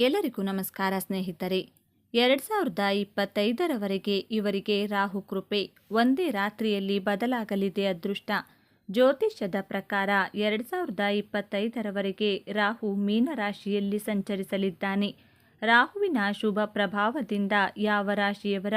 ಎಲ್ಲರಿಗೂ ನಮಸ್ಕಾರ ಸ್ನೇಹಿತರೆ. ಎರಡು ಸಾವಿರದ ಇಪ್ಪತ್ತೈದರವರೆಗೆ ಇವರಿಗೆ ರಾಹು ಕೃಪೆ. ಒಂದೇ ರಾತ್ರಿಯಲ್ಲಿ ಬದಲಾಗಲಿದೆ ಅದೃಷ್ಟ. ಜ್ಯೋತಿಷ್ಯದ ಪ್ರಕಾರ ಎರಡು ಸಾವಿರದ ಇಪ್ಪತ್ತೈದರವರೆಗೆ ರಾಹು ಮೀನರಾಶಿಯಲ್ಲಿ ಸಂಚರಿಸಲಿದ್ದಾನೆ. ರಾಹುವಿನ ಶುಭ ಪ್ರಭಾವದಿಂದ ಯಾವ ರಾಶಿಯವರ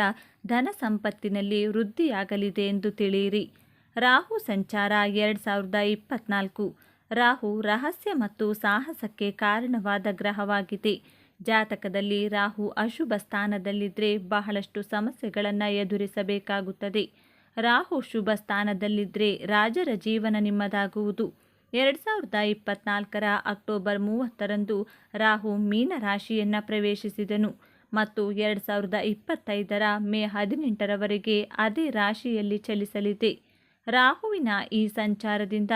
ಧನ ಸಂಪತ್ತಿನಲ್ಲಿ ವೃದ್ಧಿಯಾಗಲಿದೆ ಎಂದು ತಿಳಿಯಿರಿ. ರಾಹು ಸಂಚಾರ ಎರಡು ಸಾವಿರದ ಇಪ್ಪತ್ನಾಲ್ಕು. ರಾಹು ರಹಸ್ಯ ಮತ್ತು ಸಾಹಸಕ್ಕೆ ಕಾರಣವಾದ ಗ್ರಹವಾಗಿದೆ. ಜಾತಕದಲ್ಲಿ ರಾಹು ಅಶುಭ ಸ್ಥಾನದಲ್ಲಿದ್ದರೆ ಬಹಳಷ್ಟು ಸಮಸ್ಯೆಗಳನ್ನು ಎದುರಿಸಬೇಕಾಗುತ್ತದೆ. ರಾಹು ಶುಭ ಸ್ಥಾನದಲ್ಲಿದ್ದರೆ ರಾಜರ ಜೀವನ ನಿಮ್ಮದಾಗುವುದು. ಎರಡು ಸಾವಿರದ ಇಪ್ಪತ್ನಾಲ್ಕರ ಅಕ್ಟೋಬರ್ ಮೂವತ್ತರಂದು ರಾಹು ಮೀನ ರಾಶಿಯನ್ನು ಪ್ರವೇಶಿಸಿದನು ಮತ್ತು ಎರಡು ಸಾವಿರದ ಇಪ್ಪತ್ತೈದರ ಮೇ ಹದಿನೆಂಟರವರೆಗೆ ಅದೇ ರಾಶಿಯಲ್ಲಿ ಚಲಿಸಲಿದೆ. ರಾಹುವಿನ ಈ ಸಂಚಾರದಿಂದ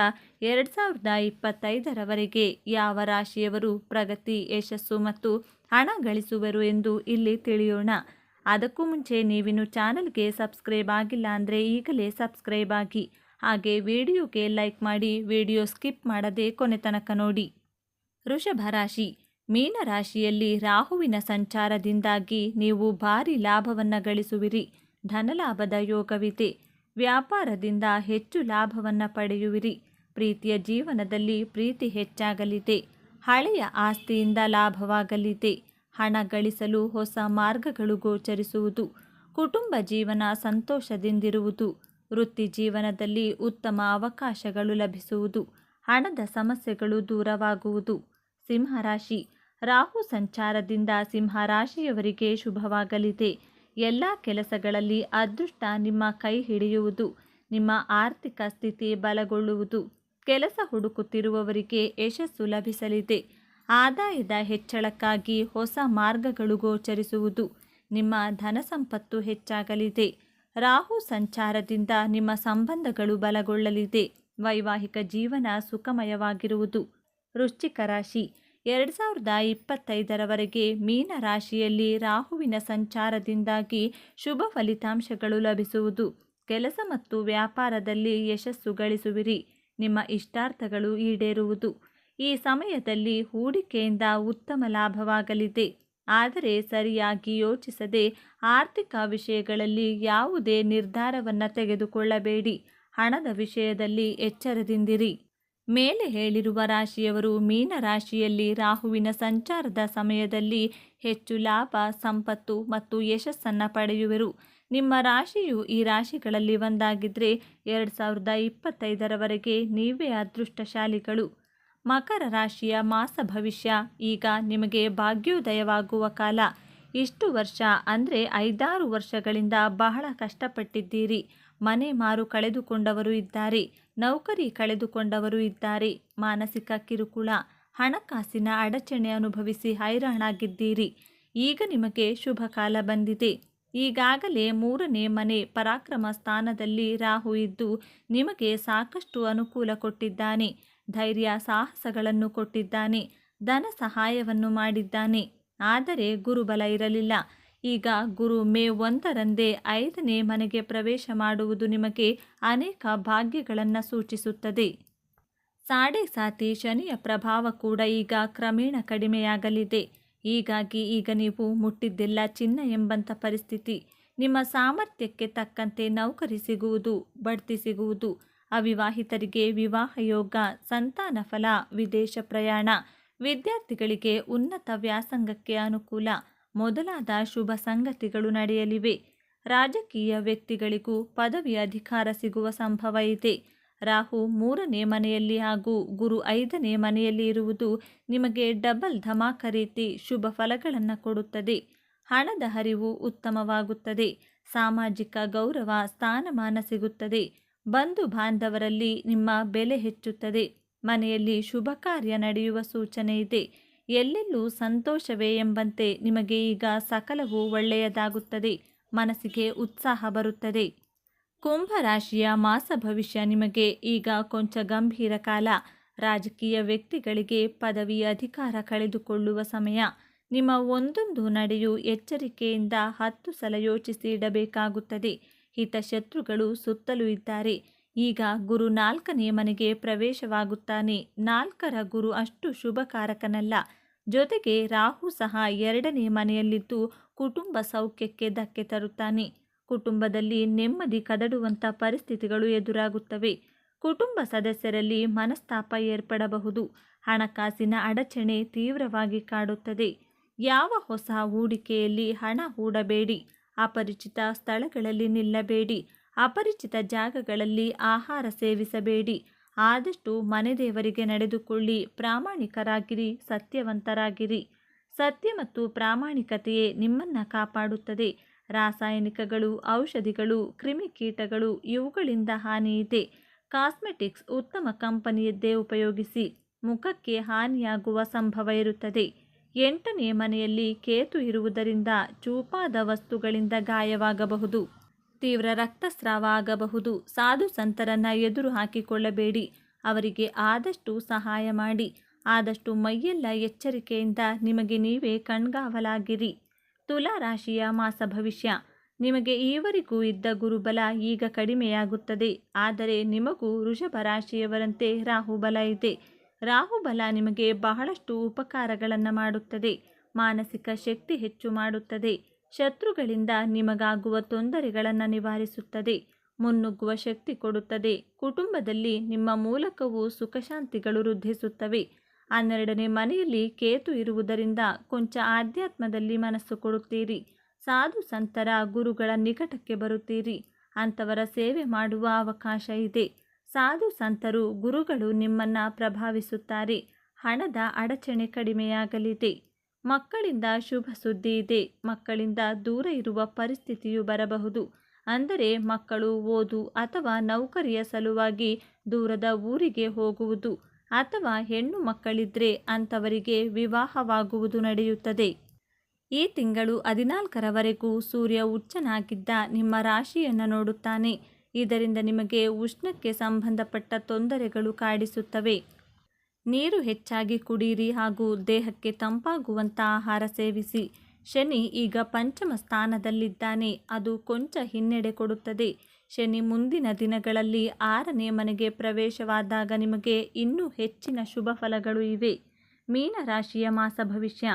ಎರಡು ಸಾವಿರದ ಇಪ್ಪತ್ತೈದರವರೆಗೆ ಯಾವ ರಾಶಿಯವರು ಪ್ರಗತಿ, ಯಶಸ್ಸು ಮತ್ತು ಹಣ ಗಳಿಸುವರು ಎಂದು ಇಲ್ಲಿ ತಿಳಿಯೋಣ. ಅದಕ್ಕೂ ಮುಂಚೆ ನೀವಿನ್ನು ಚಾನಲ್ಗೆ ಸಬ್ಸ್ಕ್ರೈಬ್ ಆಗಿಲ್ಲ ಅಂದರೆ ಈಗಲೇ ಸಬ್ಸ್ಕ್ರೈಬ್ ಆಗಿ. ಹಾಗೆ ವಿಡಿಯೋಗೆ ಲೈಕ್ ಮಾಡಿ, ವಿಡಿಯೋ ಸ್ಕಿಪ್ ಮಾಡದೆ ಕೊನೆ ತನಕ ನೋಡಿ. ವೃಷಭ ರಾಶಿ, ಮೀನ ರಾಶಿಯಲ್ಲಿ ರಾಹುವಿನ ಸಂಚಾರದಿಂದಾಗಿ ನೀವು ಭಾರಿ ಲಾಭವನ್ನು ಗಳಿಸುವಿರಿ. ಧನಲಾಭದ ಯೋಗವಿದೆ. ವ್ಯಾಪಾರದಿಂದ ಹೆಚ್ಚು ಲಾಭವನ್ನು ಪಡೆಯುವಿರಿ. ಪ್ರೀತಿಯ ಜೀವನದಲ್ಲಿ ಪ್ರೀತಿ ಹೆಚ್ಚಾಗಲಿದೆ. ಹಳೆಯ ಆಸ್ತಿಯಿಂದ ಲಾಭವಾಗಲಿದೆ. ಹಣ ಗಳಿಸಲು ಹೊಸ ಮಾರ್ಗಗಳು ಗೋಚರಿಸುವುದು. ಕುಟುಂಬ ಜೀವನ ಸಂತೋಷದಿಂದಿರುವುದು. ವೃತ್ತಿ ಜೀವನದಲ್ಲಿ ಉತ್ತಮ ಅವಕಾಶಗಳು ಲಭಿಸುವುದು. ಹಣದ ಸಮಸ್ಯೆಗಳು ದೂರವಾಗುವುದು. ಸಿಂಹರಾಶಿ. ರಾಹು ಸಂಚಾರದಿಂದ ಸಿಂಹರಾಶಿಯವರಿಗೆ ಶುಭವಾಗಲಿದೆ. ಎಲ್ಲ ಕೆಲಸಗಳಲ್ಲಿ ಅದೃಷ್ಟ ನಿಮ್ಮ ಕೈ ಹಿಡಿಯುವುದು, ನಿಮ್ಮ ಆರ್ಥಿಕ ಸ್ಥಿತಿ ಬಲಗೊಳ್ಳುವುದು. ಕೆಲಸ ಹುಡುಕುತ್ತಿರುವವರಿಗೆ ಯಶಸ್ಸು ಲಭಿಸಲಿದೆ. ಆದಾಯದ ಹೆಚ್ಚಳಕ್ಕಾಗಿ ಹೊಸ ಮಾರ್ಗಗಳು ಗೋಚರಿಸುವುದು ನಿಮ್ಮ ಧನ ಸಂಪತ್ತು ಹೆಚ್ಚಾಗಲಿದೆ. ರಾಹು ಸಂಚಾರದಿಂದ ನಿಮ್ಮ ಸಂಬಂಧಗಳು ಬಲಗೊಳ್ಳಲಿದೆ. ವೈವಾಹಿಕ ಜೀವನ ಸುಖಮಯವಾಗಿರುವುದು. ವೃಶ್ಚಿಕ ರಾಶಿ ಎರಡು ಸಾವಿರದ ಇಪ್ಪತ್ತೈದರವರೆಗೆ ಮೀನ ರಾಶಿಯಲ್ಲಿ ರಾಹುವಿನ ಸಂಚಾರದಿಂದಾಗಿ ಶುಭ ಫಲಿತಾಂಶಗಳು ಲಭಿಸುವುದು. ಕೆಲಸ ಮತ್ತು ವ್ಯಾಪಾರದಲ್ಲಿ ಯಶಸ್ಸು ಗಳಿಸುವಿರಿ. ನಿಮ್ಮ ಇಷ್ಟಾರ್ಥಗಳು ಈಡೇರುವುದು. ಈ ಸಮಯದಲ್ಲಿ ಹೂಡಿಕೆಯಿಂದ ಉತ್ತಮ ಲಾಭವಾಗಲಿದೆ. ಆದರೆ ಸರಿಯಾಗಿ ಯೋಚಿಸದೆ ಆರ್ಥಿಕ ವಿಷಯಗಳಲ್ಲಿ ಯಾವುದೇ ನಿರ್ಧಾರವನ್ನು ತೆಗೆದುಕೊಳ್ಳಬೇಡಿ. ಹಣದ ವಿಷಯದಲ್ಲಿ ಎಚ್ಚರದಿಂದಿರಿ. ಮೇಲೆ ಹೇಳಿರುವ ರಾಶಿಯವರು ಮೀನ ರಾಶಿಯಲ್ಲಿ ರಾಹುವಿನ ಸಂಚಾರದ ಸಮಯದಲ್ಲಿ ಹೆಚ್ಚು ಲಾಭ, ಸಂಪತ್ತು ಮತ್ತು ಯಶಸ್ಸನ್ನು ಪಡೆಯುವರು. ನಿಮ್ಮ ರಾಶಿಯು ಈ ರಾಶಿಗಳಲ್ಲಿ ಒಂದಾಗಿದ್ದರೆ ಎರಡು ಸಾವಿರದ ಇಪ್ಪತ್ತೈದರವರೆಗೆ ನೀವೇ ಅದೃಷ್ಟಶಾಲಿಗಳು. ಮಕರ ರಾಶಿಯ ಮಾಸ ಭವಿಷ್ಯ ಈಗ ನಿಮಗೆ ಭಾಗ್ಯೋದಯವಾಗುವ ಕಾಲ. ಇಷ್ಟು ವರ್ಷ ಅಂದರೆ ಐದಾರು ವರ್ಷಗಳಿಂದ ಬಹಳ ಕಷ್ಟಪಟ್ಟಿದ್ದೀರಿ. ಮನೆ ಮಾರು ಕಳೆದುಕೊಂಡವರು ಇದ್ದಾರೆ, ನೌಕರಿ ಕಳೆದುಕೊಂಡವರು ಇದ್ದಾರೆ, ಮಾನಸಿಕ ಕಿರುಕುಳ, ಹಣಕಾಸಿನ ಅಡಚಣೆ ಅನುಭವಿಸಿ ಹೈರಾಣಾಗಿದ್ದೀರಿ. ಈಗ ನಿಮಗೆ ಶುಭ ಕಾಲ ಬಂದಿದೆ. ಈಗಾಗಲೇ ಮೂರನೇ ಮನೆ ಪರಾಕ್ರಮ ಸ್ಥಾನದಲ್ಲಿ ರಾಹು ಇದ್ದು ನಿಮಗೆ ಸಾಕಷ್ಟು ಅನುಕೂಲ ಕೊಟ್ಟಿದ್ದಾನೆ. ಧೈರ್ಯ ಸಾಹಸಗಳನ್ನು ಕೊಟ್ಟಿದ್ದಾನೆ, ಧನ ಸಹಾಯವನ್ನು ಮಾಡಿದ್ದಾನೆ. ಆದರೆ ಗುರುಬಲ ಇರಲಿಲ್ಲ. ಈಗ ಗುರು ಮೇ ಒಂದರಂದೇ ಐದನೇ ಮನೆಗೆ ಪ್ರವೇಶ ಮಾಡುವುದು ನಿಮಗೆ ಅನೇಕ ಭಾಗ್ಯಗಳನ್ನು ಸೂಚಿಸುತ್ತದೆ. ಸಾಡೆ ಸಾತಿ ಶನಿಯ ಪ್ರಭಾವ ಕೂಡ ಈಗ ಕ್ರಮೇಣ ಕಡಿಮೆಯಾಗಲಿದೆ. ಹೀಗಾಗಿ ಈಗ ನೀವು ಮುಟ್ಟಿದ್ದೆಲ್ಲ ಚಿನ್ನ ಎಂಬಂಥ ಪರಿಸ್ಥಿತಿ. ನಿಮ್ಮ ಸಾಮರ್ಥ್ಯಕ್ಕೆ ತಕ್ಕಂತೆ ನೌಕರಿ ಸಿಗುವುದು, ಬಡ್ತಿ ಸಿಗುವುದು. ಅವಿವಾಹಿತರಿಗೆ ವಿವಾಹ ಯೋಗ ಸಂತಾನ ಫಲ, ವಿದೇಶ ಪ್ರಯಾಣ. ವಿದ್ಯಾರ್ಥಿಗಳಿಗೆ ಉನ್ನತ ವ್ಯಾಸಂಗಕ್ಕೆ ಅನುಕೂಲ. ಮೊದಲಾದ ಶುಭ ಸಂಗತಿಗಳು ನಡೆಯಲಿವೆ. ರಾಜಕೀಯ ವ್ಯಕ್ತಿಗಳಿಗೂ ಪದವಿ ಅಧಿಕಾರ ಸಿಗುವ ಸಂಭವ ಇದೆ. ರಾಹು ಮೂರನೇ ಮನೆಯಲ್ಲಿ ಹಾಗೂ ಗುರು ಐದನೇ ಮನೆಯಲ್ಲಿ ಇರುವುದು ನಿಮಗೆ ಡಬಲ್ ಧಮಾಕ ರೀತಿ ಶುಭ ಫಲಗಳನ್ನು ಕೊಡುತ್ತದೆ. ಹಣದ ಹರಿವು ಉತ್ತಮವಾಗುತ್ತದೆ. ಸಾಮಾಜಿಕ ಗೌರವ, ಸ್ಥಾನಮಾನ ಸಿಗುತ್ತದೆ. ಬಂಧು ಬಾಂಧವರಲ್ಲಿ ನಿಮ್ಮ ಬೆಲೆ ಹೆಚ್ಚುತ್ತದೆ. ಮನೆಯಲ್ಲಿ ಶುಭ ಕಾರ್ಯ ನಡೆಯುವ ಸೂಚನೆ ಇದೆ. ಎಲ್ಲೆಲ್ಲೂ ಸಂತೋಷವೇ ಎಂಬಂತೆ ನಿಮಗೆ ಈಗ ಸಕಲವೂ ಒಳ್ಳೆಯದಾಗುತ್ತದೆ. ಮನಸ್ಸಿಗೆ ಉತ್ಸಾಹ ಬರುತ್ತದೆ. ಕುಂಭರಾಶಿಯ ಮಾಸ ಭವಿಷ್ಯ ನಿಮಗೆ ಈಗ ಕೊಂಚ ಗಂಭೀರ ಕಾಲ. ರಾಜಕೀಯ ವ್ಯಕ್ತಿಗಳಿಗೆ ಪದವಿ ಅಧಿಕಾರ ಕಳೆದುಕೊಳ್ಳುವ ಸಮಯ. ನಿಮ್ಮ ಒಂದೊಂದು ನಡೆಯು ಎಚ್ಚರಿಕೆಯಿಂದ ಹತ್ತು ಸಲ ಯೋಚಿಸಿ ಇಡಬೇಕಾಗುತ್ತದೆ. ಹಿತಶತ್ರುಗಳು ಸುತ್ತಲೂ ಇದ್ದಾರೆ. ಈಗ ಗುರು ನಾಲ್ಕನೇ ಮನೆಗೆ ಪ್ರವೇಶವಾಗುತ್ತಾನೆ. ನಾಲ್ಕರ ಗುರು ಅಷ್ಟು ಶುಭಕಾರಕನಲ್ಲ. ಜೊತೆಗೆ ರಾಹು ಸಹ ಎರಡನೇ ಮನೆಯಲ್ಲಿದ್ದು ಕುಟುಂಬ ಸೌಖ್ಯಕ್ಕೆ ಧಕ್ಕೆ ತರುತ್ತಾನೆ. ಕುಟುಂಬದಲ್ಲಿ ನೆಮ್ಮದಿ ಕದಡುವಂಥ ಪರಿಸ್ಥಿತಿಗಳು ಎದುರಾಗುತ್ತವೆ. ಕುಟುಂಬ ಸದಸ್ಯರಲ್ಲಿ ಮನಸ್ತಾಪ ಏರ್ಪಡಬಹುದು. ಹಣಕಾಸಿನ ಅಡಚಣೆ ತೀವ್ರವಾಗಿ ಕಾಡುತ್ತದೆ. ಯಾವ ಹೊಸ ಹೂಡಿಕೆಯಲ್ಲಿ ಹಣ ಹೂಡಬೇಡಿ. ಅಪರಿಚಿತ ಸ್ಥಳಗಳಲ್ಲಿ ನಿಲ್ಲಬೇಡಿ. ಅಪರಿಚಿತ ಜಾಗಗಳಲ್ಲಿ ಆಹಾರ ಸೇವಿಸಬೇಡಿ. ಆದಷ್ಟು ಮನೆದೇವರಿಗೆ ನಡೆದುಕೊಳ್ಳಿ. ಪ್ರಾಮಾಣಿಕರಾಗಿರಿ, ಸತ್ಯವಂತರಾಗಿರಿ. ಸತ್ಯ ಮತ್ತು ಪ್ರಾಮಾಣಿಕತೆಯೇ ನಿಮ್ಮನ್ನು ಕಾಪಾಡುತ್ತದೆ. ರಾಸಾಯನಿಕಗಳು, ಔಷಧಿಗಳು, ಕ್ರಿಮಿಕೀಟಗಳು, ಇವುಗಳಿಂದ ಹಾನಿಯಿದೆ ಕಾಸ್ಮೆಟಿಕ್ಸ್ ಉತ್ತಮ ಕಂಪನಿಯದ್ದೇ ಉಪಯೋಗಿಸಿ ಮುಖಕ್ಕೆ ಹಾನಿಯಾಗುವ ಸಂಭವ ಇರುತ್ತದೆ. ಎಂಟನೇ ಮನೆಯಲ್ಲಿ ಕೇತು ಇರುವುದರಿಂದ ಚೂಪಾದ ವಸ್ತುಗಳಿಂದ ಗಾಯವಾಗಬಹುದು. ತೀವ್ರ ರಕ್ತಸ್ರಾವ ಆಗಬಹುದು ಸಾಧು ಸಂತರನ್ನ ಎದುರು ಹಾಕಿಕೊಳ್ಳಬೇಡಿ. ಅವರಿಗೆ ಆದಷ್ಟು ಸಹಾಯ ಮಾಡಿ. ಆದಷ್ಟು ಮೈಯೆಲ್ಲ ಎಚ್ಚರಿಕೆಯಿಂದ ನಿಮಗೆ ನೀವೇ ಕಣ್ಗಾವಲಾಗಿರಿ. ತುಲಾ ರಾಶಿಯ ಮಾಸ ಭವಿಷ್ಯ. ನಿಮಗೆ ಈವರೆಗೂ ಇದ್ದ ಗುರುಬಲ ಈಗ ಕಡಿಮೆಯಾಗುತ್ತದೆ. ಆದರೆ ನಿಮಗೂ ವೃಷಭ ರಾಶಿಯವರಂತೆ ರಾಹುಬಲ ಇದೆ. ರಾಹುಬಲ ನಿಮಗೆ ಬಹಳಷ್ಟು ಉಪಕಾರಗಳನ್ನು ಮಾಡುತ್ತದೆ. ಮಾನಸಿಕ ಶಕ್ತಿ ಹೆಚ್ಚು ಮಾಡುತ್ತದೆ. ಶತ್ರುಗಳಿಂದ ನಿಮಗಾಗುವ ತೊಂದರೆಗಳನ್ನು ನಿವಾರಿಸುತ್ತದೆ. ಮುನ್ನುಗ್ಗುವ ಶಕ್ತಿ ಕೊಡುತ್ತದೆ. ಕುಟುಂಬದಲ್ಲಿ ನಿಮ್ಮ ಮೂಲಕವೂ ಸುಖಶಾಂತಿಗಳು ವೃದ್ಧಿಸುತ್ತವೆ. ಹನ್ನೆರಡನೇ ಮನೆಯಲ್ಲಿ ಕೇತು ಇರುವುದರಿಂದ ಕೊಂಚ ಆಧ್ಯಾತ್ಮದಲ್ಲಿ ಮನಸ್ಸು ಕೊಡುತ್ತೀರಿ. ಸಾಧು ಸಂತರ ಗುರುಗಳ ನಿಕಟಕ್ಕೆ ಬರುತ್ತೀರಿ. ಅಂಥವರ ಸೇವೆ ಮಾಡುವ ಅವಕಾಶ ಇದೆ. ಸಾಧು ಸಂತರು ಗುರುಗಳು ನಿಮ್ಮನ್ನು ಪ್ರಭಾವಿಸುತ್ತಾರೆ. ಹಣದ ಅಡಚಣೆ ಕಡಿಮೆಯಾಗಲಿದೆ. ಮಕ್ಕಳಿಂದ ಶುಭ ಸುದ್ದಿ ಇದೆ. ಮಕ್ಕಳಿಂದ ದೂರ ಇರುವ ಪರಿಸ್ಥಿತಿಯು ಬರಬಹುದು. ಅಂದರೆ ಮಕ್ಕಳು ಓದು ಅಥವಾ ನೌಕರಿಯ ಸಲುವಾಗಿ ದೂರದ ಊರಿಗೆ ಹೋಗುವುದು ಅಥವಾ ಹೆಣ್ಣು ಮಕ್ಕಳಿದ್ರೆ ಅಂಥವರಿಗೆ ವಿವಾಹವಾಗುವುದು ನಡೆಯುತ್ತದೆ. ಈ ತಿಂಗಳು ಹದಿನಾಲ್ಕರವರೆಗೂ ಸೂರ್ಯ ಉಚ್ಚನಾಗಿದ್ದ ನಿಮ್ಮ ರಾಶಿಯನ್ನು ನೋಡುತ್ತಾನೆ. ಇದರಿಂದ ನಿಮಗೆ ಉಷ್ಣಕ್ಕೆ ಸಂಬಂಧಪಟ್ಟ ತೊಂದರೆಗಳು ಕಾಡಿಸುತ್ತವೆ. ನೀರು ಹೆಚ್ಚಾಗಿ ಕುಡಿಯಿರಿ ಹಾಗೂ ದೇಹಕ್ಕೆ ತಂಪಾಗುವಂಥ ಆಹಾರ ಸೇವಿಸಿ. ಶನಿ ಈಗ ಪಂಚಮ ಸ್ಥಾನದಲ್ಲಿದ್ದಾನೆ. ಅದು ಕೊಂಚ ಹಿನ್ನಡೆ ಕೊಡುತ್ತದೆ. ಶನಿ ಮುಂದಿನ ದಿನಗಳಲ್ಲಿ ಆರನೇ ಮನೆಗೆ ಪ್ರವೇಶವಾದಾಗ ನಿಮಗೆ ಇನ್ನೂ ಹೆಚ್ಚಿನ ಶುಭ ಫಲಗಳು ಇವೆ. ಮೀನರಾಶಿಯ ಮಾಸ ಭವಿಷ್ಯ.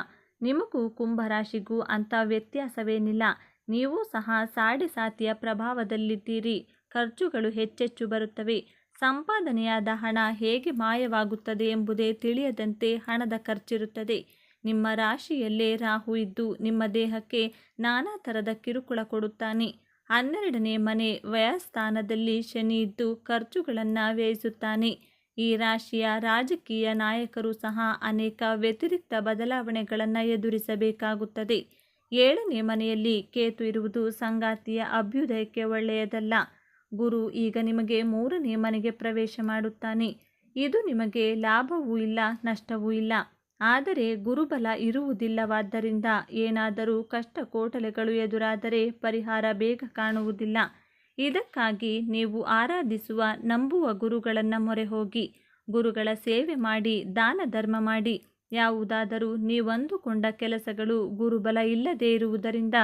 ನಿಮಗೂ ಕುಂಭರಾಶಿಗೂ ಅಂಥ ವ್ಯತ್ಯಾಸವೇನಿಲ್ಲ. ನೀವು ಸಹ ಸಾಡೆ ಸಾತಿಯ ಪ್ರಭಾವದಲ್ಲಿದ್ದೀರಿ. ಖರ್ಚುಗಳು ಹೆಚ್ಚೆಚ್ಚು ಬರುತ್ತವೆ. ಸಂಪಾದನೆಯಾದ ಹಣ ಹೇಗೆ ಮಾಯವಾಗುತ್ತದೆ ಎಂಬುದೇ ತಿಳಿಯದಂತೆ ಹಣದ ಖರ್ಚಿರುತ್ತದೆ. ನಿಮ್ಮ ರಾಶಿಯಲ್ಲೇ ರಾಹು ಇದ್ದು ನಿಮ್ಮ ದೇಹಕ್ಕೆ ನಾನಾ ಥರದ ಕಿರುಕುಳ ಕೊಡುತ್ತಾನೆ. ಹನ್ನೆರಡನೇ ಮನೆ ವ್ಯಯಸ್ಥಾನದಲ್ಲಿ ಶನಿ ಇದ್ದು ಖರ್ಚುಗಳನ್ನು ವ್ಯಯಿಸುತ್ತಾನೆ. ಈ ರಾಶಿಯ ರಾಜಕೀಯ ನಾಯಕರು ಸಹ ಅನೇಕ ವ್ಯತಿರಿಕ್ತ ಬದಲಾವಣೆಗಳನ್ನು ಎದುರಿಸಬೇಕಾಗುತ್ತದೆ. ಏಳನೇ ಮನೆಯಲ್ಲಿ ಕೇತು ಇರುವುದು ಸಂಗಾತಿಯ ಅಭ್ಯುದಯಕ್ಕೆ ಒಳ್ಳೆಯದಲ್ಲ. ಗುರು ಈಗ ನಿಮಗೆ ಮೂರನೇ ಮನೆಗೆ ಪ್ರವೇಶ ಮಾಡುತ್ತಾನೆ. ಇದು ನಿಮಗೆ ಲಾಭವೂ ಇಲ್ಲ, ನಷ್ಟವೂ ಇಲ್ಲ. ಆದರೆ ಗುರುಬಲ ಇರುವುದಿಲ್ಲವಾದ್ದರಿಂದ ಏನಾದರೂ ಕಷ್ಟ ಕೋಟಲೆಗಳು ಎದುರಾದರೆ ಪರಿಹಾರ ಬೇಗ ಕಾಣುವುದಿಲ್ಲ. ಇದಕ್ಕಾಗಿ ನೀವು ಆರಾಧಿಸುವ, ನಂಬುವ ಗುರುಗಳನ್ನು ಮೊರೆ ಹೋಗಿ ಗುರುಗಳ ಸೇವೆ ಮಾಡಿ ದಾನ ಧರ್ಮ ಮಾಡಿ. ಯಾವುದಾದರೂ ನೀವಂದುಕೊಂಡ ಕೆಲಸಗಳು ಗುರುಬಲ ಇಲ್ಲದೇ ಇರುವುದರಿಂದ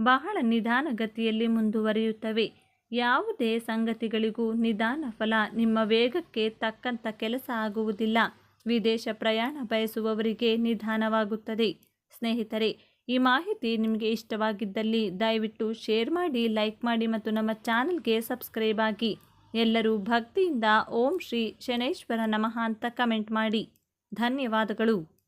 ಬಹಳ ನಿಧಾನಗತಿಯಲ್ಲಿ ಮುಂದುವರಿಯುತ್ತವೆ. ಯಾವುದೇ ಸಂಗತಿಗಳಿಗೂ ನಿಧಾನ ಫಲ ನಿಮ್ಮ ವೇಗಕ್ಕೆ ತಕ್ಕಂಥ ಕೆಲಸ ಆಗುವುದಿಲ್ಲ. ವಿದೇಶ ಪ್ರಯಾಣ ಬಯಸುವವರಿಗೆ ನಿಧಾನವಾಗುತ್ತದೆ. ಸ್ನೇಹಿತರೆ, ಈ ಮಾಹಿತಿ ನಿಮಗೆ ಇಷ್ಟವಾಗಿದ್ದಲ್ಲಿ ದಯವಿಟ್ಟು ಶೇರ್ ಮಾಡಿ, ಲೈಕ್ ಮಾಡಿ ಮತ್ತು ನಮ್ಮ ಚಾನಲ್ಗೆ ಸಬ್ಸ್ಕ್ರೈಬ್ ಆಗಿ. ಎಲ್ಲರೂ ಭಕ್ತಿಯಿಂದ ಓಂ ಶ್ರೀ ಶನೇಶ್ವರ ನಮಃ ಅಂತ ಕಮೆಂಟ್ ಮಾಡಿ. ಧನ್ಯವಾದಗಳು.